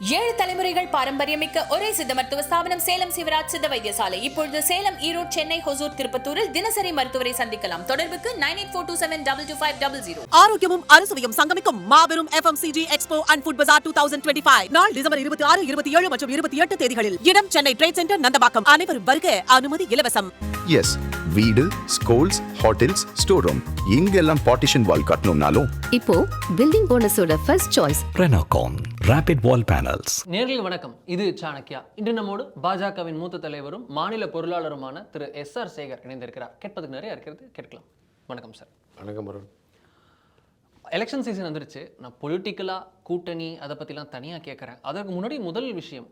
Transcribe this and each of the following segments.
ஏழு தலைமுறைகள் பாரம்பரியமிக்க ஒரே சித்த மருத்துவ ஸ்தாபனம் சேலம் சிவராஜ் சித்த வைத்தியசாலை. இப்பொழுது சேலம் ஈரோடு சென்னை ஹொசூர் திருப்பத்தூரில் தினசரி மருத்துவரை சந்திக்கலாம். தொடர்புக்கு nine eight four two seven double two five double zero. ஆரோக்கியமும் அறுசுவையும் சங்கமிக்கும் மாபெரும் FMCG expo and food bazaar two thousand twenty five. நாள் டிசம்பர் இருபத்தி ஆறு இருபத்தி ஏழு மற்றும் இருபத்தி எட்டு தேதிகளில் இடம் சென்னை ட்ரேட் சென்டர் நந்தபாக்கம் அனைவரும் வருக அனுமதி இலவசம். எஸ் வீடு ஸ்கூல்ஸ் ஹோட்டல்ஸ் ஸ்டோர் ரூம் எங்கெல்லாம் பார்ட்டிஷன் வால் கட்டணும்னாலும் இப்போ building ஓனர்ஸோட first choice Renocon Rapid Wall Panels. நேரில் வணக்கம். இது சாணக்கியா இன்று நம்மோடு பாஜகவின் மூத்த தலைவரும் மாநில பொருளாளருமான திரு எஸ் ஆர் சேகர் இணைந்திருக்கிறார். கேட்பதுக்கு நிறைய இருக்கிறது. கேட்கலாம். வணக்கம் சார். வணக்கம் அருண். எலெக்ஷன் சீசன் வந்துருச்சு. நான் பொலிட்டிக்கலாக கூட்டணி அதை பற்றிலாம் தனியாக கேட்குறேன் அதற்கு முன்னாடி முதல் விஷயம்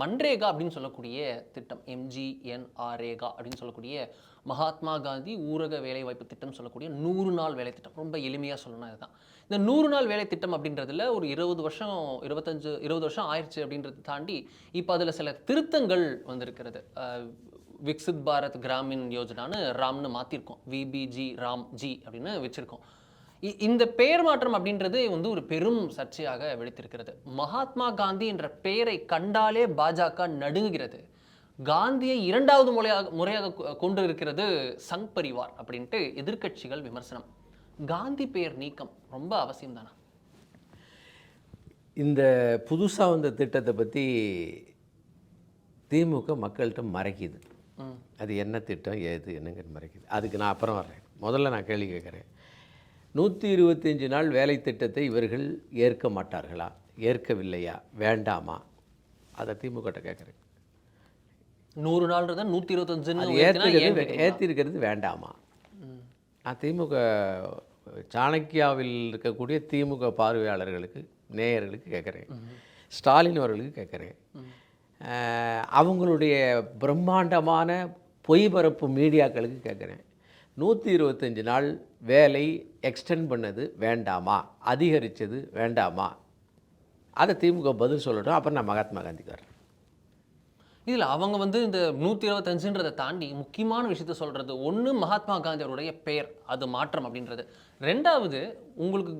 மன்ரேகா அப்படின்னு சொல்லக்கூடிய திட்டம் எம்ஜிஎன்ஆர்ஏகா அப்படின்னு சொல்லக்கூடிய மகாத்மா காந்தி ஊரக வேலைவாய்ப்பு திட்டம் சொல்லக்கூடிய நூறு நாள் வேலை திட்டம். ரொம்ப எளிமையாக சொல்லணும் இதுதான். இந்த நூறு நாள் வேலை திட்டம் அப்படின்றதுல ஒரு இருபது வருஷம் இருபத்தஞ்சு இருபது வருஷம் ஆயிடுச்சு அப்படின்றத தாண்டி இப்போ அதில் சில திருத்தங்கள் வந்திருக்கிறது. விக்சித் பாரத் கிராமின் யோஜனான்னு ராம்னு மாற்றிருக்கோம் விபிஜி ராம் ஜி அப்படின்னு வச்சுருக்கோம். இந்த பெயர் மாற்றம் அப்படின்றது வந்து ஒரு பெரும் சர்ச்சையாக வெடித்திருக்கிறது. மகாத்மா காந்தி என்ற பெயரை கண்டாலே பாஜக நடுங்குகிறது. காந்தியை இரண்டாவது முறையாக முறையாக கொண்டு இருக்கிறது சங் பரிவார் அப்படின்ட்டு எதிர்க்கட்சிகள் விமர்சனம். காந்தி பெயர் நீக்கம் ரொம்ப அவசியம் தானா இந்த புதுசாக வந்த திட்டத்தை பற்றி திமுக மக்கள்கிட்ட மறைக்குது. அது என்ன திட்டம் ஏது என்னங்கிறது மறைக்குது. அதுக்கு நான் அப்புறம் வர்றேன். முதல்ல நான் கேள்வி கேட்குறேன். நூற்றி இருபத்தஞ்சு நாள் வேலை திட்டத்தை இவர்கள் ஏற்க மாட்டார்களா? ஏற்கவில்லையா? வேண்டாமா? அதை திமுகட்ட கேட்குறேன். நூறு நாள்ன்றத நூற்றி ஏன் ஏற்றுக்கிறது? ஏற்றிருக்கிறது வேண்டாமா? நான் திமுக சாணக்கியாவில் இருக்கக்கூடிய திமுக பார்வையாளர்களுக்கு நேயர்களுக்கு கேட்குறேன். ஸ்டாலின் அவர்களுக்கு கேட்குறேன். அவங்களுடைய பிரம்மாண்டமான பொய்பரப்பு மீடியாக்களுக்கு கேட்குறேன். நூற்றி இருபத்தஞ்சு நாள் வேலை எக்ஸ்டெண்ட் பண்ணது வேண்டாமா? அதிகரித்தது வேண்டாமா? அதை திமுக பதில் சொல்லட்டும். அப்புறம் நான் மகாத்மா காந்திக்கு வரேன். இதில் அவங்க வந்து இந்த நூற்றி இருபத்தஞ்சுன்றதை தாண்டி முக்கியமான விஷயத்த சொல்கிறது ஒன்று மகாத்மா காந்தி அவருடைய பெயர் அது மாற்றம் அப்படின்றது. ரெண்டாவது உங்களுக்கு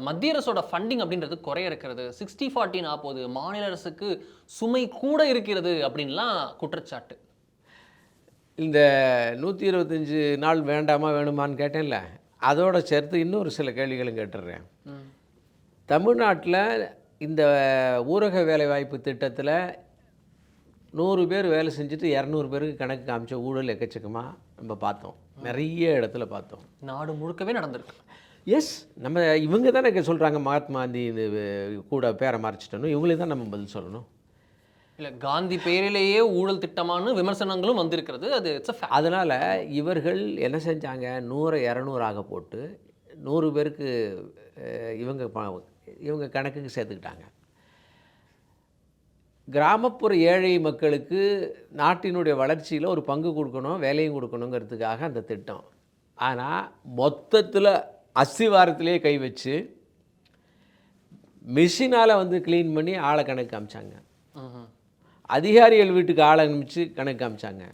மத்திய அரசோட ஃபண்டிங் அப்படின்றது குறைய இருக்கிறது. சிக்ஸ்டி ஃபார்ட்டின் ஆப்போது மாநில அரசுக்கு சுமை கூட இருக்கிறது அப்படின்லாம் குற்றச்சாட்டு. இந்த நூற்றி இருபத்தஞ்சி நாள் வேண்டாமா வேணுமான்னு கேட்டேன்ல அதோட சேர்த்து இன்னொரு சில கேள்விகளும் கேட்டுடுறேன். தமிழ்நாட்டில் இந்த ஊரக வேலைவாய்ப்பு திட்டத்தில் நூறு பேர் வேலை செஞ்சுட்டு இரநூறு பேருக்கு கணக்கு காமிச்ச ஊழல் எக்கச்சக்கமாக நம்ம பார்த்தோம். நிறைய இடத்துல பார்த்தோம். நாடு முழுக்கவே நடந்திருக்கு. எஸ் நம்ம இவங்க தானே சொல்கிறாங்க மகாத்மா காந்தி இது, கூட பேரை மறைச்சிட்டணும் இவங்களே தான் நம்ம பதில் சொல்லணும். இல்லை காந்தி பெயரிலேயே ஊழல் திட்டமான விமர்சனங்களும் வந்திருக்கிறது. அது இட்ஸ் அதனால் இவர்கள் என்ன செஞ்சாங்க? நூறை இரநூறாக போட்டு நூறு பேருக்கு இவங்க இவங்க கணக்குக்கு சேர்த்துக்கிட்டாங்க. கிராமப்புற ஏழை மக்களுக்கு நாட்டினுடைய வளர்ச்சியில் ஒரு பங்கு கொடுக்கணும் வேலையும் கொடுக்கணுங்கிறதுக்காக அந்த திட்டம். ஆனால் மொத்தத்தில் அஸ்திவாரத்திலே கை வச்சு மிஷினால் வந்து க்ளீன் பண்ணி ஆளை கணக்கு காமிச்சாங்க. அதிகாரிகள் வீட்டுக்கு ஆள் அனுப்பிச்சு கணக்கு காமிச்சாங்க.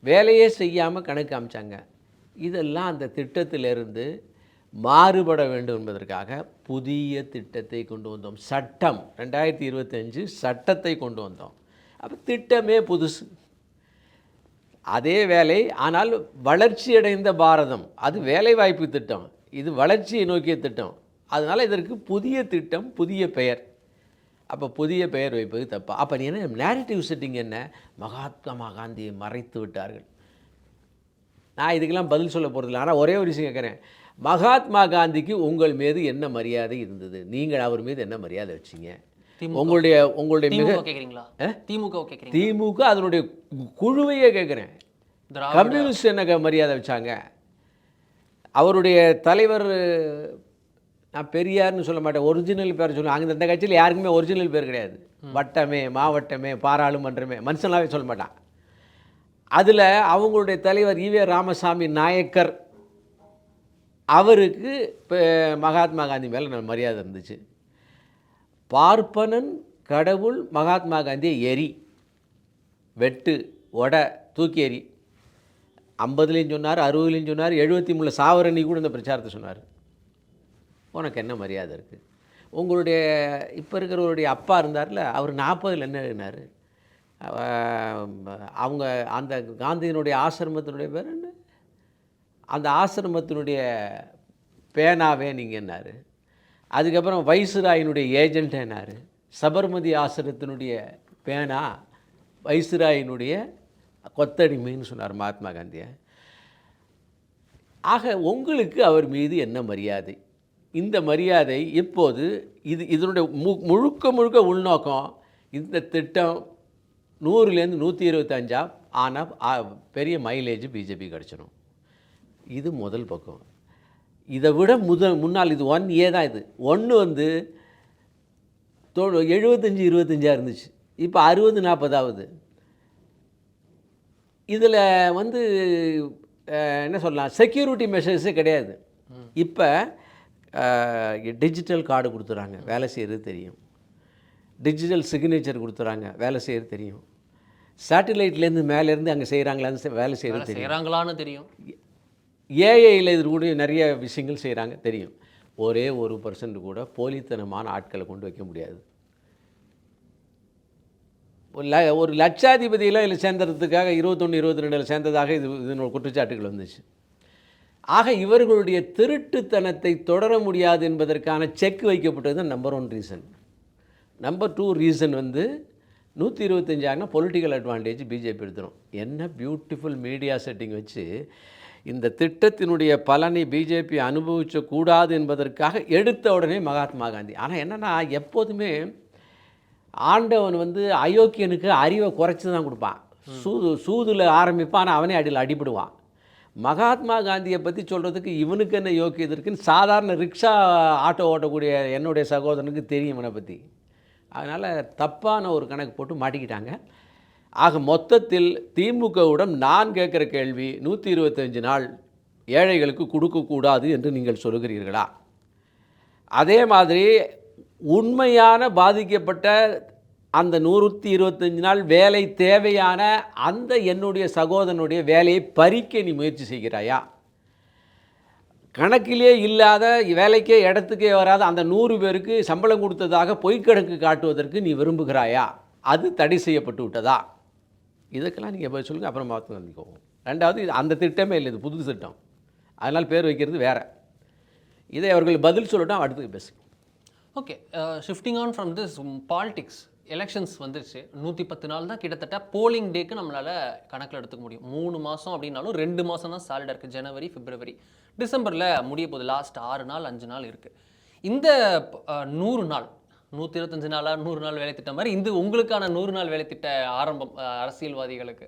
வேலையே செய்யாமல் கணக்கு காமிச்சாங்க. இதெல்லாம் அந்த திட்டத்திலிருந்து மாறுபட வேண்டும் என்பதற்காக புதிய திட்டத்தை கொண்டு வந்தோம். சட்டம் ரெண்டாயிரத்தி இருபத்தஞ்சு சட்டத்தை கொண்டு வந்தோம். அப்போ திட்டமே புதுசு. அதே வேலை ஆனால் வளர்ச்சியடைந்த பாரதம் அது வேலைவாய்ப்பு திட்டம். இது வளர்ச்சியை நோக்கிய திட்டம். அதனால் இதற்கு புதிய திட்டம் புதிய பெயர். அப்போ புதிய பெயர் வைப்பது தப்பா. அப்போ நீ என்ன நேரட்டிவ் செட்டிங் என்ன? மகாத்மா காந்தியை மறைத்து விட்டார்கள். நான் இதுக்கெல்லாம் பதில் சொல்ல போகிறதில்ல ஆனால் ஒரே ஒரு விஷயம் கேட்குறேன். மகாத்மா காந்திக்கு உங்கள் மீது என்ன மரியாதை இருந்தது? நீங்கள் அவர் மீது என்ன மரியாதை வச்சீங்க. உங்களுடைய உங்களுடைய மிக திமுக கேட்குறீங்களா? திமுக திமுக அதனுடைய குழுவையே கேட்குறேன். கம்யூனிஸ்ட் என்ன மரியாதை வச்சாங்க? அவருடைய தலைவர் நான் பெரியார்னு சொல்ல மாட்டேன். ஒரிஜினல் பேர் சொல்லுவேன் அங்கே இந்த கட்சியில் யாருக்குமே ஒரிஜினல் பேர் கிடையாது. வட்டமே மாவட்டமே பாராளுமன்றமே. மனுஷனாவே சொல்ல மாட்டான். அதில் அவங்களுடைய தலைவர் ஈவே ராமசாமி நாயக்கர் அவருக்கு இப்போ மகாத்மா காந்தி மேலே நல்ல மரியாதை இருந்துச்சு. பார்ப்பனன் கடவுள் மகாத்மா காந்தியை எரி வெட்டு ஒட தூக்கி எரி ஐம்பதுலேயும் சொன்னார் அறுபதுலேயும் சொன்னார் எழுபத்தி மூணு சாவரணி கூட இந்த பிரச்சாரத்தை சொன்னார். உனக்கு என்ன மரியாதை இருக்குது உங்களுடைய இப்போ இருக்கிறவருடைய அப்பா இருந்தார்ல அவர் நாற்பதில் என்ன எழுதினார்? அவங்க அந்த காந்தியினுடைய ஆசிரமத்தினுடைய பேர் என்ன? அந்த ஆசிரமத்தினுடைய பேனாவே நீங்கள் என்னார்? அதுக்கப்புறம் வைசுராயினுடைய ஏஜெண்ட் என்னார்? சபர்மதி ஆசிரமத்தினுடைய பேனா வைசுராயினுடைய கொத்தடிமைன்னு சொன்னார் மகாத்மா காந்தியை. ஆக உங்களுக்கு அவர் மீது என்ன மரியாதை? இந்த மரியாதை இப்போது இது இதனுடைய மு முழுக்க முழுக்க உள்நோக்கம் இந்த திட்டம் நூறுலேருந்து நூற்றி இருபத்தஞ்சா? ஆனால் பெரிய மைலேஜ் பிஜேபி கிடச்சிடும் இது முதல் பக்கம். இதை விட முதல் முன்னால் இது ஒன் ஏ தான் இது. ஒன்று வந்து தொ எழுபத்தஞ்சி இருபத்தஞ்சாக இருந்துச்சு. இப்போ அறுபது நாற்பதாவது இதில் வந்து என்ன சொல்லலாம்? செக்யூரிட்டி மெஷர்ஸே கிடையாது. இப்போ டிஜிட்டல் கார்டு கொடுத்துறாங்க. வேலை செய்கிறது தெரியும். டிஜிட்டல் சிக்னேச்சர் கொடுத்துறாங்க. வேலை செய்கிறது தெரியும். சேட்டலைட்லேருந்து மேலேருந்து அங்கே செய்கிறாங்களான்னு வேலை செய்கிறது தெரியும். செய்கிறாங்களான்னு தெரியும். ஏஐயில் இது கூட நிறைய விஷயங்கள் செய்கிறாங்க தெரியும். ஒரே ஒரு பர்சன்ட் கூட போலித்தனமான ஆட்களை கொண்டு வைக்க முடியாது. ஒரு ல ஒரு லட்சாதிபதியெல்லாம் இதில் சேர்ந்ததுக்காக இருபத்தொன்று இருபத்தி ரெண்டில் சேர்ந்ததாக இது இதனோட குற்றச்சாட்டுகள் வந்துச்சு. ஆக இவர்களுடைய திருட்டுத்தனத்தை தொடர முடியாது என்பதற்கான செக் வைக்கப்பட்டது தான் number one reason number two reason வந்து நூற்றி இருபத்தஞ்சாங்கன்னா பொலிட்டிக்கல் அட்வான்டேஜ் பிஜேபி எடுத்துரும். என்ன பியூட்டிஃபுல் மீடியா செட்டிங் வச்சு இந்த திட்டத்தினுடைய பலனை பிஜேபி அனுபவிச்சக்கூடாது என்பதற்காக எடுத்த உடனே மகாத்மா காந்தி. ஆனால் என்னென்னா எப்போதுமே ஆண்டவன் வந்து அயோக்கியனுக்கு அறிவை குறைச்சி தான் கொடுப்பான். சூது சூதில் ஆரம்பிப்பான் ஆனால் அவனே அடியில் அடிபடுவான். மகாத்மா காந்தியை பற்றி சொல்கிறதுக்கு இவனுக்கு என்ன யோக்கியது இருக்குன்னு சாதாரண ரிக்ஷா ஆட்டோ ஓட்டக்கூடிய என்னுடைய சகோதரனுக்கு தெரியும் இவனை பற்றி அதனால் தப்பான ஒரு கணக்கு போட்டு மாட்டிக்கிட்டாங்க. ஆக மொத்தத்தில் திமுகவிடம் நான் கேட்குற கேள்வி நூற்றி இருபத்தஞ்சு நாள் ஏழைகளுக்கு கொடுக்கக்கூடாது என்று நீங்கள் சொல்லுகிறீர்களா? அதே மாதிரி உண்மையான பாதிக்கப்பட்ட அந்த நூறுத்தி இருபத்தஞ்சு நாள் வேலை தேவையான அந்த என்னுடைய சகோதரனுடைய வேலையை பறிக்க நீ முயற்சி செய்கிறாயா? கணக்கிலே இல்லாத வேலைக்கே இடத்துக்கே வராத அந்த நூறு பேருக்கு சம்பளம் கொடுத்ததாக பொய்க்கணக்கு காட்டுவதற்கு நீ விரும்புகிறாயா? அது தடை செய்யப்பட்டு விட்டதா? இதுக்கெல்லாம் நீங்கள் பதில் சொல்லுங்கள் அப்புறம் பார்த்து வந்துக்கோங்க ரெண்டாவது இது அந்த திட்டமே இல்லை இது புது திட்டம். அதனால் பேர் வைக்கிறது வேறு. இதை அவர்கள் பதில் சொல்லட்டும் அடுத்து பேசுங்க okay shifting on from this politics elections வந்துருச்சு. நூற்றி பத்து நாள் தான் கிட்டத்தட்ட போலிங் டேக்கு நம்மளால் கணக்கில் எடுத்துக்க முடியும். மூணு மாதம் அப்படின்னாலும் ரெண்டு மாதம் தான் சாலிடாக இருக்குது ஜனவரி பிப்ரவரி டிசம்பரில் முடிய போகுது. லாஸ்ட் ஆறு நாள் அஞ்சு நாள் இருக்குது இந்த நூறு நாள் நூற்றி இருபத்தஞ்சு நாளாக நூறு நாள் வேலை திட்டம் மாதிரி இந்த உங்களுக்கான நூறு நாள் வேலை திட்ட ஆரம்பம் அரசியல்வாதிகளுக்கு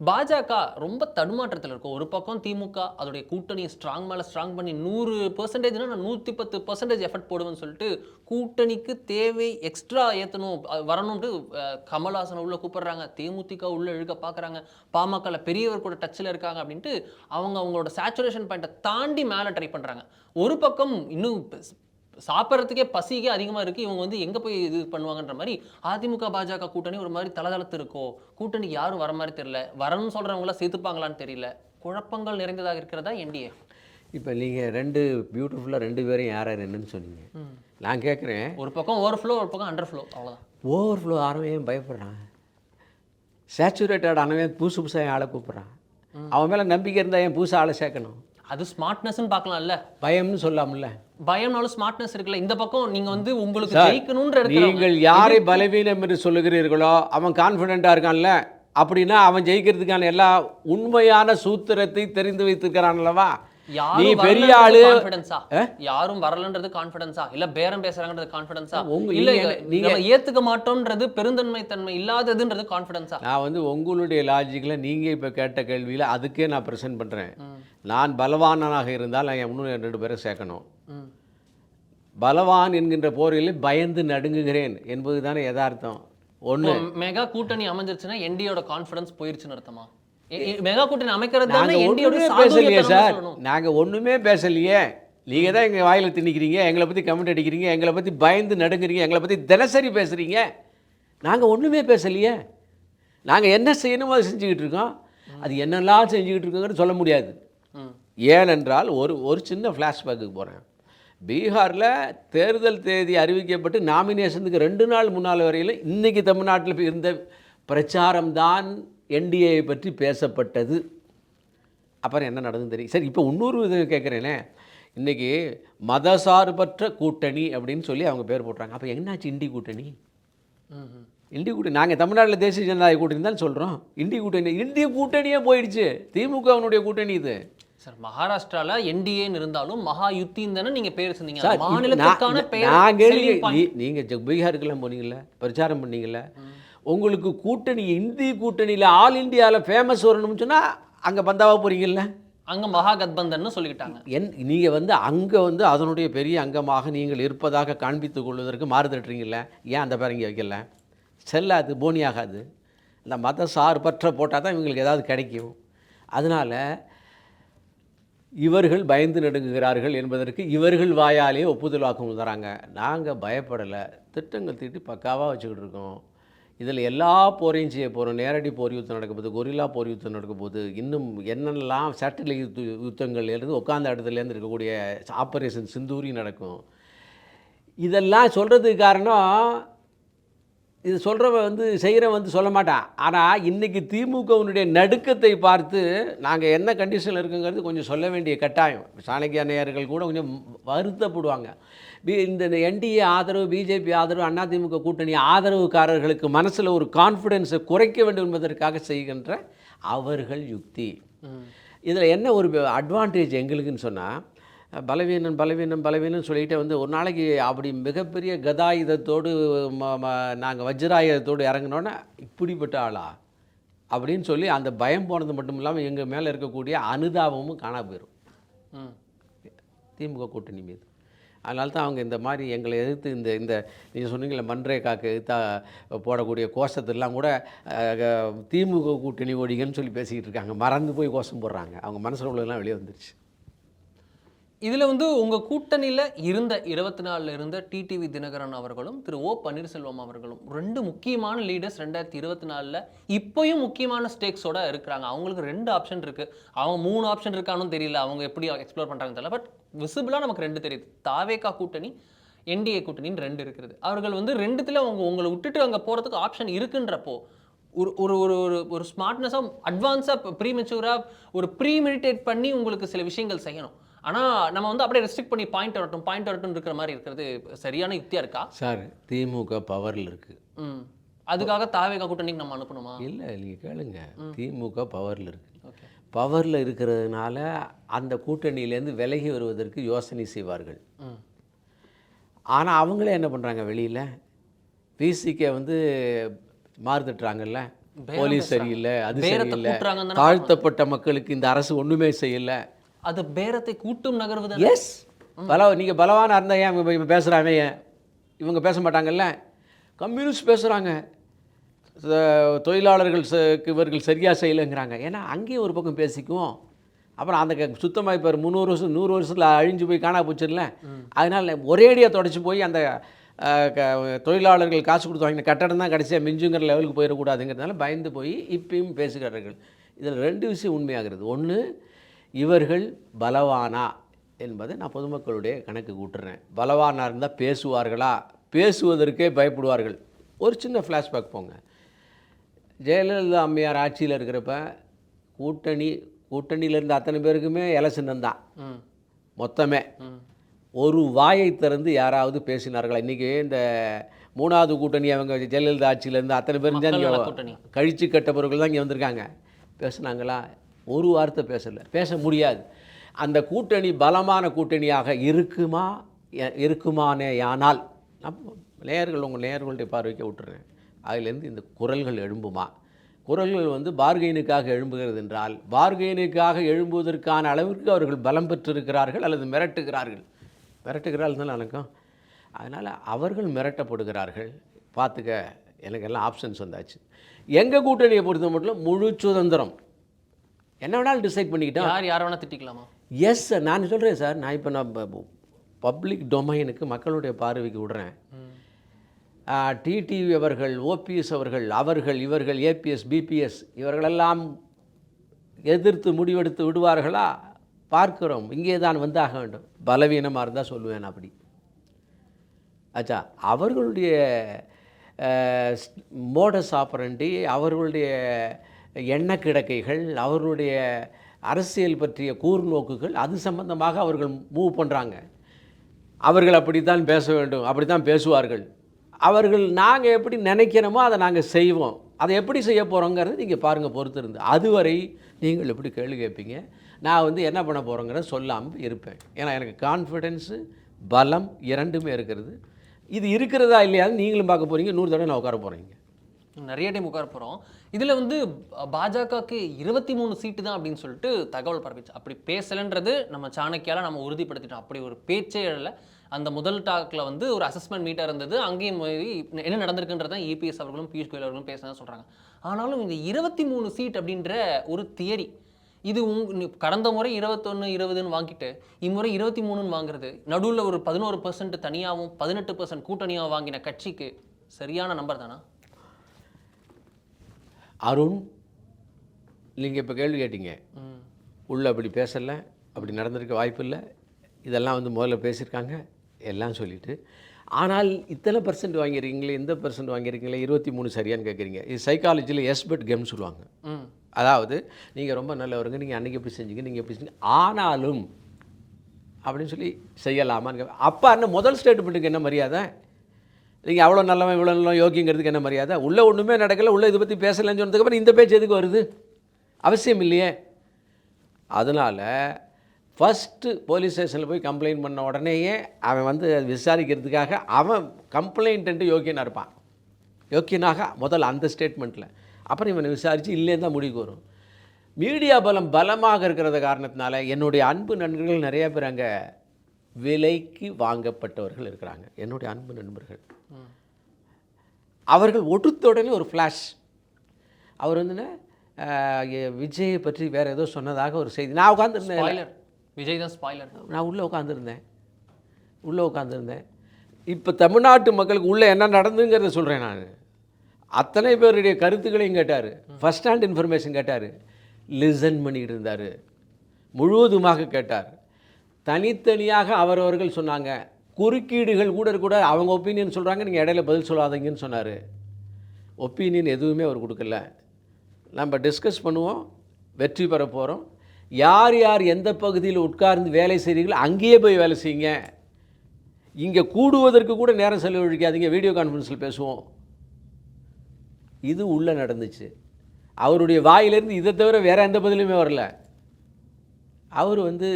பாஜக ரொம்ப தடுமாற்றத்தில் இருக்கும். ஒரு பக்கம் திமுக அதோடைய கூட்டணியை ஸ்ட்ராங் மேலே ஸ்ட்ராங் பண்ணி நூறு பர்சன்டேஜ்னா நான் நூற்றி பத்து பர்சன்டேஜ் எஃபர்ட் போடுவேன்னு சொல்லிட்டு கூட்டணிக்கு தேவை எக்ஸ்ட்ரா ஏற்றணும் வரணும்ட்டு அஹ், கமல்ஹாசனை உள்ள கூப்பிடுறாங்க. தேமுதிக உள்ளே இழுக்க பார்க்குறாங்க பாமகல பெரியவர் கூட டச்சில் இருக்காங்க அப்படின்ட்டு அவங்க அவங்களோட சேச்சுரேஷன் பாயிண்ட்டை தாண்டி மேலே ட்ரை பண்ணுறாங்க ஒரு பக்கம் இன்னும் சாப்பிட்றதுக்கே பசிக்கே அதிகமாக இருக்குது இவங்க வந்து எங்கே போய் இது பண்ணுவாங்கன்ற மாதிரி அதிமுக பாஜக கூட்டணி ஒரு மாதிரி தலதளத்து இருக்கோ? கூட்டணிக்கு யாரும் வர மாதிரி தெரியல. வரணும்னு சொல்கிறவங்களாம் சேர்த்துப்பாங்களான்னு தெரியல. குழப்பங்கள் நிறைந்ததாக இருக்கிறதா என்டிஏ? இப்போ நீங்கள் ரெண்டு பியூட்டிஃபுல்லாக ரெண்டு பேரும் யார் யார் என்னன்னு சொன்னீங்க. நான் கேட்குறேன் ஒரு பக்கம் ஓவர் ஃப்ளோ ஒரு பக்கம் அண்டர் ஃப்ளோ அவ்வளோதான் ஓவர்ஃப்ளோ ஆனவன் ஏன் பயப்படுறான்? சேச்சுரேட்டட் ஆனவன் புதுசு புதுசாக ஆளை கூப்பிட்றான். அவன் மேலே நம்பிக்கை இருந்தால் ஏன் புதுசாக ஆளை சேர்க்கணும்? அது ஸ்மார்ட்னஸ்ன்னு பார்க்கலாம்ல. பயம்னு சொல்லாமல்ல. பயம்னாலும் ஸ்மார்ட்னஸ் இருக்குல்ல. இந்த பக்கம் நீங்க வந்து உங்களுக்கு ஜெயிக்கணும்ன்ற நீங்கள் யாரை பலவீனம் என்று சொல்லுகிறீர்களோ அவன் கான்ஃபிடென்ட்டாக இருக்கான்ல. அப்படின்னா அவன் ஜெயிக்கிறதுக்கான எல்லா உண்மையான சூத்திரத்தை தெரிந்து வைத்திருக்கிறான் அல்லவா? நீ பெரிய ஆளு. கான்ஃபிடன்ஸா யாரும் வரலன்றது கான்ஃபிடன்ஸா இல்ல பேரம் பேசுறாங்கன்றது கான்ஃபிடன்ஸா இல்ல நீங்க- நீங்க- ஏத்துக்க மாட்டோம்ன்றது பெருந்தன்மை தன்மை இல்லாததுன்றது கான்ஃபிடன்ஸா நான் வந்து உங்களுடைய லாஜிக்கில் நீங்கள் இப்போ கேட்ட கேள்வியில் அதுக்கே நான் ப்ரெசென்ட் பண்ணுறேன் நான் பலவானனாக இருந்தால் நான் இன்னும் ரெண்டு பேரை சேர்க்கணும். பலவான் என்கின்ற போரில் பயந்து நடுங்குகிறேன் என்பது தானே யதார்த்தம் ஒன்று மெகா கூட்டணி அமைஞ்சிருச்சுன்னா என்டியோட கான்ஃபிடன்ஸ் போயிருச்சுன்னு அர்த்தமா? மெகா கூட்டணி அமைக்கிறது தானே என்டியோட ஒன்றுமே பேசலையே சார். நாங்கள் ஒன்றுமே பேசலையே. நீங்கள் தான் எங்கள் வாயில் திணிக்கிறீங்க எங்களை பற்றி கமெண்ட் அடிக்கிறீங்க எங்களை பற்றி பயந்து நடுங்குறீங்க எங்களை பற்றி தினசரி பேசுகிறீங்க நாங்கள் ஒன்றுமே பேசலையே. நாங்கள் என்ன செய்யணுமோ அதை செஞ்சுக்கிட்டு இருக்கோம். அது என்னெல்லாம் செஞ்சுக்கிட்டு இருக்கோங்கிறது சொல்ல முடியாது. ஏனென்றால் ஒரு ஒரு சின்ன ஃப்ளாஷ்பேக்கு போகிறேன் பீகாரில் தேர்தல் தேதி அறிவிக்கப்பட்டு நாமினேஷனுக்கு ரெண்டு நாள் முன்னால் வரையில் இன்றைக்கி தமிழ்நாட்டில் இருந்த பிரச்சாரம்தான் என்டிஏவை பற்றி பேசப்பட்டது. அப்புறம் என்ன நடந்தது தெரியும். சரி இப்போ இன்னொரு இது கேட்குறேனே இன்றைக்கி மதசார்பற்ற கூட்டணி அப்படின்னு சொல்லி அவங்க பேர் போட்டுறாங்க. அப்போ என்னாச்சு இண்டி கூட்டணி? இண்டி கூட்டணி. நாங்கள் தமிழ்நாட்டில் தேசிய ஜனநாயக கூட்டணி தான் சொல்கிறோம் இண்டி கூட்டணி இந்திய கூட்டணியே போயிடுச்சு. திமுகவினுடைய கூட்டணி இது. சார் மகாராஷ்டிரால என்டிஏன்னு இருந்தாலும் மகா யுத்தின்னு தானே நீங்க பேர் சொன்னீங்க மாநிலத்துக்கான நான் பெயர் நான் கேள்வி selling point. நீ- நீங்க ஜ- பீகாருக்கெல்லாம் போனீங்கல்ல பிரச்சாரம் பண்ணீங்கல்ல. உங்களுக்கு கூட்டணி இந்தி கூட்டணியில் ஆல் இந்தியாவில் ஃபேமஸ் வரணும்னு சொன்னால் அங்கே பந்தாவா போகிறீங்கல்ல அங்க மகா கத்பந்தன்னு சொல்லிக்கிட்டாங்க. என் நீங்கள் வந்து அங்கே வந்து அதனுடைய பெரிய அங்கமாக நீங்கள் இருப்பதாக காண்பித்துக் கொள்வதற்கு மாறுதட்டுறீங்கல்ல? ஏன் அந்த பேர் இங்கே வைக்கல? செல்லாது போனி ஆகாது இந்த மத சார்பற்ற போட்டால் தான் இவங்களுக்கு ஏதாவது கிடைக்கும். அதனால் இவர்கள் பயந்து நடுங்குகிறார்கள் என்பதற்கு இவர்கள் வாயாலே ஒப்புதல் வாக்கு தராங்க. நாங்கள் பயப்படலை. திட்டங்கள் தீட்டி பக்காவாக வச்சுக்கிட்டு இருக்கோம். இதில் எல்லா போரையும் செய்ய போகிறோம். நேரடி போர் யுத்தம் நடக்க போகுது கொரில்லா போர் யுத்தம் நடக்க போகுது. இன்னும் என்னென்னலாம் சேட்டலைட் யுத்த யுத்தங்கள்லேருந்து உட்காந்த இடத்துலேருந்து இருக்கக்கூடிய ஆப்ரேஷன் சிந்தூரி நடக்கும். இதெல்லாம் சொல்கிறதுக்கு காரணம் இது சொல்கிறவன் வந்து செய்கிறவன் வந்து சொல்ல மாட்டான். ஆனால் இன்றைக்கி திமுகவினுடைய நடுக்கத்தை பார்த்து நாங்கள் என்ன கண்டிஷனில் இருக்குங்கிறது கொஞ்சம் சொல்ல வேண்டிய கட்டாயம். சாணக்கிய நேயர்கள் கூட கொஞ்சம் வருத்தப்படுவாங்க. பி இந்த என்டிஏ ஆதரவு பிஜேபி ஆதரவு அதிமுக கூட்டணி ஆதரவுக்காரர்களுக்கு மனசில் ஒரு கான்ஃபிடென்ஸை குறைக்க வேண்டும் என்பதற்காக செய்கின்ற அவர்கள் யுக்தி. இதில் என்ன ஒரு அட்வான்டேஜ் எங்களுக்குன்னு சொன்னால் பலவீனம் பலவீனம் பலவீனம் சொல்லிட்டு வந்து ஒரு நாளைக்கு அப்படி மிகப்பெரிய கதாயுதத்தோடு நாங்கள் வஜ்ராயுதத்தோடு இறங்கினோன்னே இப்படிப்பட்ட ஆளா? அப்படின்னு சொல்லி அந்த பயம் போனது மட்டும் இல்லாமல் எங்கள் மேலே இருக்கக்கூடிய அனுதாபமும் காணா போயிடும். திமுக கூட்டணி மீது. அதனால தான் அவங்க இந்த மாதிரி எங்களை எதிர்த்து இந்த இந்த நீங்கள் சொன்னீங்களே மன்ரேகாக்கு எதிர்த்தா போடக்கூடிய கோஷத்தெல்லாம் கூட திமுக கூட்டணி ஓடிங்கன்னு சொல்லி பேசிக்கிட்டு இருக்காங்க. மறந்து போய் கோஷம் போடுறாங்க. அவங்க மனசில் உள்ளதெல்லாம் வெளியே வந்துருச்சு. இதில் வந்து உங்கள் கூட்டணியில் இருந்த இருபத்தி நாலில் இருந்த டிடிவி தினகரன் அவர்களும் திரு ஓ பன்னீர்செல்வம் அவர்களும் ரெண்டு முக்கியமான லீடர்ஸ் ரெண்டாயிரத்தி இருபத்தி நாலில் இப்போயும் முக்கியமான ஸ்டேக்ஸோட இருக்கிறாங்க. அவங்களுக்கு ரெண்டு ஆப்ஷன் இருக்குது அவங்க மூணு ஆப்ஷன் இருக்கானும் தெரியல. அவங்க எப்படி எக்ஸ்ப்ளோர் பண்ணுறாங்கன்னு தெரியல. பட் விசிபிளாக நமக்கு ரெண்டு தெரியுது. தாவேகா கூட்டணி என்டிஏ கூட்டணின்னு ரெண்டு இருக்கிறது அவர்கள் வந்து ரெண்டுத்தில் அவங்க உங்களை விட்டுட்டு அங்கே போகிறதுக்கு ஆப்ஷன் இருக்குன்றப்போ ஒரு ஒரு ஒரு ஒரு ஒரு ஸ்மார்ட்னஸாக அட்வான்ஸாக ப்ரீமெச்சூராக ஒரு ப்ரீமெடிடேட் பண்ணி உங்களுக்கு சில விஷயங்கள் செய்யணும். ஆனால் நம்ம வந்து அப்படியே ரெஸ்ட்ரிக்ட் பண்ணி பாயிண்ட் வரட்டும் பாயிண்ட் வரட்டும் இருக்கிற மாதிரி இருக்கிறது சரியான யுக்தியாக இருக்கா? சார் திமுக பவரில் இருக்குது ம். அதுக்காக தாவேகா கூட்டணிக்கு நம்ம அனுப்பணுமா? இல்லை நீங்கள் கேளுங்க. திமுக பவரில் இருக்குது பவரில் இருக்கிறதுனால அந்த கூட்டணியிலேருந்து விலகி வருவதற்கு யோசனை செய்வார்கள். ஆனால் அவங்களே என்ன பண்ணுறாங்க வெளியில்? பிசிகே வந்து மாறுதட்டுறாங்கல்ல? போலீஸ். சரியில்லை அது சரியில்லை. தாழ்த்தப்பட்ட மக்களுக்கு இந்த அரசு ஒன்றுமே செய்யலை. அது பேரத்தை கூட்டும் நகர்வு எஸ் பல நீங்கள் பலவான இருந்தால் ஏன் பேசுகிறாங்க ஏன்? இவங்க பேச மாட்டாங்கல்ல? கம்யூனிஸ்ட் பேசுகிறாங்க தொழிலாளர்கள் இவர்கள் சரியாக செய்யலைங்கிறாங்க. ஏன்னா அங்கேயும் ஒரு பக்கம் பேசிக்குவோம். அப்புறம் அந்த சுத்தமாக இப்போ முந்நூறு வருஷம் நூறு வருஷத்தில் அழிஞ்சு போய் காணா போச்சுல்ல? அதனால் ஒரேடியாக தொடச்சி போய் அந்த தொழிலாளர்கள் காசு கொடுத்து வாங்கின கட்டடம் தான் கடைசியாக மிஞ்சுங்கிற லெவலுக்கு போயிடக்கூடாதுங்கிறதுனால பயந்து போய் இப்பயும் பேசுகிறார்கள். இதில் ரெண்டு விஷயம் உண்மையாகிறது. ஒன்று இவர்கள் பலவானா என்பதை நான் பொதுமக்களுடைய கணக்கு கூட்டுறேன். பலவானா இருந்தால் பேசுவார்களா? பேசுவதற்கே பயப்படுவார்கள். ஒரு சின்ன ஃப்ளாஷ்பேக் போங்க. ஜெயலலிதா அம்மையார் ஆட்சியில் இருக்கிறப்ப கூட்டணி கூட்டணியில் இருந்த அத்தனை பேருக்குமே எலெக்ஷன் தான். மொத்தமே. ஒரு வாயை திறந்து யாராவது பேசினார்களா? இன்றைக்கி இந்த மூணாவது கூட்டணி அவங்க ஜெயலலிதா ஆட்சியில் இருந்து அத்தனை பேரும் தான். கழிச்சு கட்டப்பவர்கள் தான் இங்கே வந்திருக்காங்க. பேசுனாங்களா? ஒரு வார்த்தை பேசலை. பேச முடியாது. அந்த கூட்டணி பலமான கூட்டணியாக இருக்குமா? இருக்குமானே ஆனால் நேயர்கள் உங்கள் நேயர்களுடைய பார்வைக்கு விட்டுறேன். அதிலேருந்து இந்த குரல்கள் எழும்புமா? குரல்கள் வந்து பார்கெயினுக்காக எழும்புகிறது என்றால் பார்கெயினுக்காக எழும்புவதற்கான அளவிற்கு அவர்கள் பலம் பெற்றிருக்கிறார்கள் அல்லது மிரட்டுகிறார்கள்? மிரட்டுகிறார்கள் தான் எனக்கும் அதனால் அவர்கள் மிரட்டப்படுகிறார்கள். பார்த்துக்க எனக்கு எல்லாம் ஆப்ஷன்ஸ் வந்தாச்சு. எங்கள் கூட்டணியை பொறுத்த மட்டும் முழு சுதந்திரம். என்ன வேணாலும் டிசைட் பண்ணிக்கிட்டோம். யார் யாரை வேணா திட்டிக்கலாமா? எஸ் சார் நான் சொல்கிறேன் சார் நான் இப்போ நான் பப்ளிக் டொமைனுக்கு மக்களுடைய பார்வைக்கு விடுறேன். டிடிவி அவர்கள் ஓபிஎஸ் அவர்கள் அவர்கள் இவர்கள் ஏபிஎஸ் பிபிஎஸ் இவர்களெல்லாம் எதிர்த்து முடிவெடுத்து விடுவார்களா? பார்க்கிறோம். இங்கே தான் வந்தாக வேண்டும். பலவீனமாக இருந்தால் சொல்லுவேன் நான் அப்படி. ஆச்சா அவர்களுடைய மோடஸ் ஆப்பரண்டி அவர்களுடைய எண்ண கிடக்கைகள் அவருடைய அரசியல் பற்றிய கூர்நோக்குகள் அது சம்பந்தமாக அவர்கள் மூவ் பண்ணுறாங்க அவர்கள் அப்படித்தான் பேச வேண்டும் அப்படி தான் பேசுவார்கள். அவர்கள் நாங்கள் எப்படி நினைக்கிறோமோ அதை நாங்கள் செய்வோம். அதை எப்படி செய்ய போகிறோங்கிறது நீங்கள் பாருங்கள் பொறுத்து இருந்து. அதுவரை நீங்கள் எப்படி கேள்வி கேட்பீங்க? நான் வந்து என்ன பண்ண போகிறோங்கிறத சொல்லாமல் இருப்பேன். ஏன்னா எனக்கு கான்ஃபிடென்ஸு பலம் இரண்டுமே இருக்கிறது. இது இருக்கிறதா இல்லையான்னு நீங்களும் பார்க்க போகிறீங்க நூறு தடவை நான் உட்கார போகிறீங்க நிறைய டைம் உட்கார போகிறோம் இதில் வந்து பாஜகவுக்கு இருபத்தி மூணு சீட்டு தான் அப்படின்னு சொல்லிட்டு தகவல் பரப்பிச்சு. அப்படி பேசலைன்றது நம்ம சாணக்கியால் நம்ம உறுதிப்படுத்திட்டோம். அப்படி ஒரு பேச்சே இல்லை அந்த முதல் டாக்கில் வந்து ஒரு அசஸ்மெண்ட் மீட்டாக இருந்தது. அங்கேயும் போய் என்ன நடந்திருக்குன்றத இபிஎஸ் அவர்களும் பியூஷ் கோயல் அவர்களும் பேசினா சொல்கிறாங்க ஆனாலும் இந்த இருபத்தி மூணு சீட் அப்படின்ற ஒரு தியரி இது உங் கடந்த முறை இருபத்தொன்று இருபதுன்னு வாங்கிட்டு இம்முறை இருபத்தி மூணுன்னு வாங்குறது நடுவில் ஒரு பதினோரு பர்சன்ட் தனியாகவும் பதினெட்டு பர்சன்ட் கூட்டணியாக வாங்கின கட்சிக்கு சரியான நம்பர் தானா? அருண் நீங்கள் இப்போ கேள்வி கேட்டீங்க. உள்ள அப்படி பேசலை அப்படி நடந்திருக்க வாய்ப்பு இல்லை இதெல்லாம் வந்து முதல்ல பேசியிருக்காங்க. எல்லாம் சொல்லிட்டு. ஆனால் இத்தனை பர்சன்ட் வாங்கியிருக்கீங்களே இந்த பர்சன்ட் வாங்கியிருக்கீங்களே இருபத்தி மூணு சரியான்னு கேட்குறீங்க. இது சைக்காலஜியில் எஸ் பட் கெம் சொல்லுவாங்க. அதாவது நீங்கள் ரொம்ப நல்லவருங்க நீங்கள் அன்றைக்கி எப்படி செஞ்சீங்க நீங்கள் எப்படி செஞ்சீங்க. ஆனாலும் அப்படின்னு சொல்லி செய்யலாமான்னு அப்போ அந்த முதல் ஸ்டேட்மெண்ட்டுக்கு என்ன மரியாதை? நீங்கள் அவ்வளோ நல்லவன் இவ்வளோ நல்லவன் யோகிங்கிறதுக்கு என்ன மரியாதை? உள்ளே ஒன்றுமே நடக்கலை உள்ளே இதை பற்றி பேசலைன்னு சொன்னதுக்கப்புறம் இந்த பேச்சு எதுக்கு வருது? அவசியம் இல்லையே. அதனால் ஃபஸ்ட்டு போலீஸ் ஸ்டேஷனில் போய் கம்ப்ளைண்ட் பண்ண உடனேயே அவன் வந்து அது விசாரிக்கிறதுக்காக அவன் கம்ப்ளைண்ட்டு யோக்கியனாக இருப்பான். யோக்கியனாக முதல்ல அந்த ஸ்டேட்மெண்ட்டில் அப்புறம் இவனை விசாரித்து இல்லைன்னு தான் முடிவுக்கு வரும். மீடியா பலம் பலமாக இருக்கிறத காரணத்தினால என்னுடைய அன்பு நண்பர்கள் நிறைய பேர் அங்கே விலைக்கு வாங்கப்பட்டவர்கள் இருக்கிறாங்க. என்னுடைய அன்பு நண்பர்கள். அவர்கள் ஒடுத்த உடனே ஒரு ஃப்ளாஷ் அவர் வந்து விஜயை பற்றி வேறு ஏதோ சொன்னதாக ஒரு செய்தி. நான் உட்காந்துருந்தேன் ஸ்பாய்லர் விஜய் தான் ஸ்பாய்லர் நான் உள்ளே உட்காந்துருந்தேன் உள்ளே உட்காந்துருந்தேன் இப்போ தமிழ்நாட்டு மக்களுக்கு உள்ளே என்ன நடந்துங்கிறத சொல்கிறேன் நான். அத்தனை பேருடைய கருத்துக்களையும் கேட்டார். ஃபஸ்ட் ஹேண்ட் இன்ஃபர்மேஷன் கேட்டார். லிசன் பண்ணிட்டு இருந்தார். முழுவதுமாக கேட்டார். தனித்தனியாக அவரவர்கள் சொன்னாங்க. குறுக்கீடுகள் கூட கூட அவங்க ஒப்பீனியன் சொல்கிறாங்க நீங்கள் இடையில பதில் சொல்லாதீங்கன்னு சொன்னார். ஒப்பீனியன் எதுவுமே அவர் கொடுக்கல. நம்ம டிஸ்கஸ் பண்ணுவோம் வெற்றி பெற போகிறோம் யார் யார் எந்த பகுதியில் உட்கார்ந்து வேலை செய்கிறீங்களோ அங்கேயே போய் வேலை செய்யுங்க. இங்கே கூடுவதற்கு கூட நேரம் செலவழிக்காதீங்க வீடியோ கான்ஃபரன்ஸில் பேசுவோம். இது உள்ளே நடந்துச்சு. அவருடைய வாயிலிருந்து இதை தவிர வேறு எந்த பதிலுமே வரல. அவர் வந்து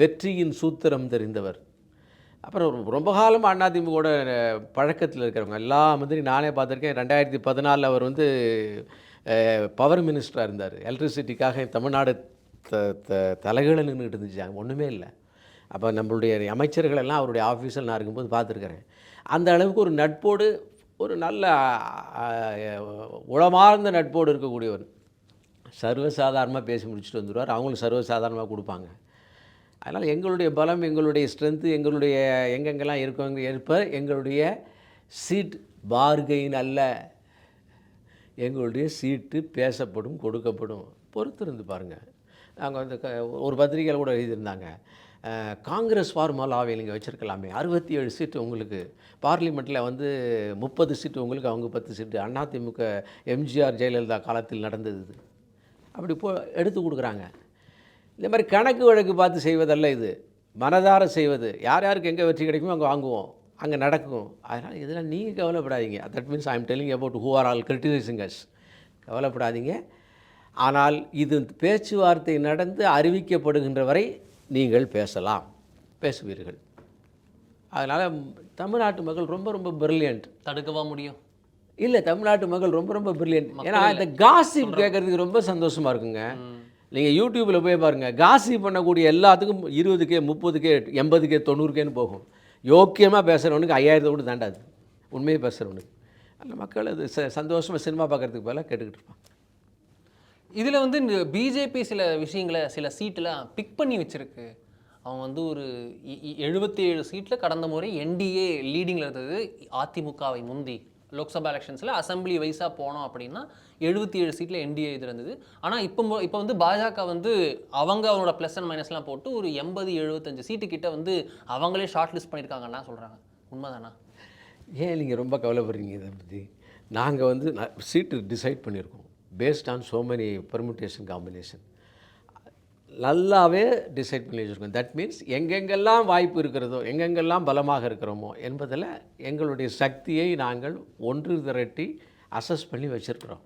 வெற்றியின் சூத்திரம் தெரிந்தவர். அப்புறம் ரொம்ப காலம் அதிமுகவோட பழக்கத்தில் இருக்கிறவங்க. எல்லா மந்திரி நானே பார்த்துருக்கேன். ரெண்டாயிரத்தி பதினாலில் அவர் வந்து பவர் மினிஸ்டராக இருந்தார். எலக்ட்ரிசிட்டிக்காக தமிழ்நாடு த த தலைகளை நின்றுட்டு இருந்துச்சு. ஒன்றுமே இல்லை. அப்போ நம்மளுடைய அமைச்சர்கள் எல்லாம் அவருடைய ஆஃபீஸில் நான் இருக்கும்போது பார்த்துருக்குறேன். அந்த அளவுக்கு ஒரு நட்போடு ஒரு நல்ல உளமார்ந்த நட்போடு இருக்கக்கூடியவர். சர்வசாதாரணமாக பேசி முடிச்சுட்டு வந்துடுவார் அவங்களும் சர்வசாதாரணமாக கொடுப்பாங்க. அதனால் எங்களுடைய பலம் எங்களுடைய ஸ்ட்ரென்த்து எங்களுடைய எங்கெங்கெல்லாம் இருக்கவங்க இருப்ப எங்களுடைய சீட் பார்கெயின் அல்ல. எங்களுடைய சீட்டு பேசப்படும் கொடுக்கப்படும். பொறுத்திருந்து பாருங்கள் நாங்கள் வந்து க ஒரு பத்திரிகையில் கூட எழுதியிருந்தாங்க. காங்கிரஸ் ஃபார்மாலாவை நீங்கள் வச்சுருக்கலாமே. அறுபத்தி ஏழு சீட்டு உங்களுக்கு. பார்லிமெண்ட்டில் வந்து முப்பது சீட்டு உங்களுக்கு அவங்க பத்து சீட்டு அதிமுக எம்ஜிஆர் ஜெயலலிதா காலத்தில் நடந்தது அப்படி போ எடுத்து கொடுக்குறாங்க. இந்த மாதிரி கணக்கு வழக்கு பார்த்து செய்வதல்ல இது. மனதார செய்வது. யார் யாருக்கு எங்கே வெற்றி கிடைக்குமோ அங்கே வாங்குவோம். அங்கே நடக்கும். அதனால் இதெல்லாம் நீங்கள் கவலைப்படாதீங்க. That means I am telling about who are all criticising us கவலைப்படாதீங்க. ஆனால் இது பேச்சுவார்த்தை நடந்து அறிவிக்கப்படுகின்ற வரை நீங்கள் பேசலாம். பேசுவீர்கள். அதனால் தமிழ்நாட்டு மக்கள் ரொம்ப ரொம்ப பிரில்லியன்ட் தடுக்கவா முடியும்? இல்லை தமிழ்நாட்டு மக்கள் ரொம்ப ரொம்ப பிரில்லியன்ட் ஏன்னா இந்த காசிப் கேட்கறதுக்கு ரொம்ப சந்தோஷமா இருக்குங்க. நீங்கள் யூடியூப்பில் போய் பாருங்கள் காசி பண்ணக்கூடிய எல்லாத்துக்கும் இருபதுக்கே முப்பதுக்கே எண்பதுக்கே தொண்ணூறுக்கேன்னு போகும். யோக்கியமாக பேசுகிறவனுக்கு ஐயாயிரத்தை கூட தாண்டாது. உண்மையை பேசுகிறவனுக்கு அந்த மக்கள் அது ச சந்தோஷமாக சினிமா பார்க்கறதுக்கு பதிலாக கேட்டுக்கிட்டு இருப்பான் இதில் வந்து இந்த பிஜேபி சில விஷயங்களை சில சீட்டெலாம் பிக் பண்ணி வச்சுருக்கு. அவங்க வந்து ஒரு எழுபத்தி ஏழு சீட்டில் கடந்த முறை என்டிஏ லீடிங்கில் இருந்தது அதிமுகவை முந்தி. லோக்சபா எலெக்ஷன்ஸில் அசம்பிளி வைஸாக போனோம் அப்படின்னா எழுபத்தி ஏழு சீட்டில் என்டிஏ இது இருந்தது. ஆனால் இப்போ இப்போ வந்து பாஜக வந்து அவங்க அவங்களோட ப்ளஸ் அண்ட் மைனஸ்லாம் போட்டு ஒரு எண்பது எழுபத்தஞ்சு சீட்டு கிட்ட வந்து அவங்களே ஷார்ட் லிஸ்ட் பண்ணியிருக்காங்கன்னா சொல்கிறாங்க உண்மைதானா? ஏன் நீங்கள் ரொம்ப கவலைப்படுறீங்க இதை பற்றி நாங்கள் வந்து சீட்டு டிசைட் பண்ணியிருக்கோம் based on so many permutation combination நல்லாவே டிசைட் பண்ணி வச்சுருக்கோம். தட் மீன்ஸ் எங்கெங்கெல்லாம் வாய்ப்பு இருக்கிறதோ எங்கெங்கெல்லாம் பலமாக இருக்கிறோமோ என்பதில் எங்களுடைய சக்தியை நாங்கள் ஒன்று திரட்டி அசஸ் பண்ணி வச்சுருக்கிறோம்.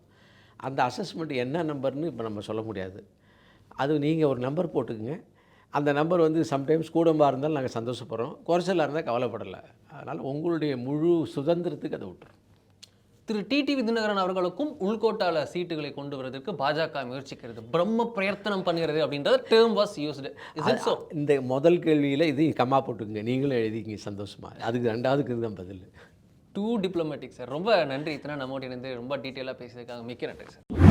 அந்த அசஸ்மெண்ட் என்ன நம்பர்னு இப்போ நம்ம சொல்ல முடியாது. அது நீங்கள் ஒரு நம்பர் போட்டுக்குங்க. அந்த நம்பர் வந்து சம்டைம்ஸ் கூடமாக இருந்தாலும் நாங்கள் சந்தோஷப்படுறோம். குறைச்சலாக இருந்தால் கவலைப்படலை. அதனால் உங்களுடைய முழு சுதந்திரத்துக்கு அதை விட்டுரும் திரு டிடிவி தினகரன் அவர்களுக்கும் உள்கோட்டால சீட்டுகளை கொண்டு வருவதற்கு பாஜக முயற்சிக்கிறது. பிரம்ம பிரயத்தனம் பண்ணுகிறது அப்படின்றது டேர்ம் வாஸ் யூஸ்டு இந்த முதல் கேள்வியில் இது கம்மா போட்டுக்குங்க. நீங்களும் எழுதிக்கிங்க சந்தோஷமாக அதுக்கு ரெண்டாவதுக்கு இதுதான் பதில். டூ டிப்ளமேட்டிக் சார் ரொம்ப நன்றி. இத்தனை நம்மோட இணைந்து ரொம்ப டீட்டெயிலாக பேசியதுக்காக மிக்க நன்றி சார்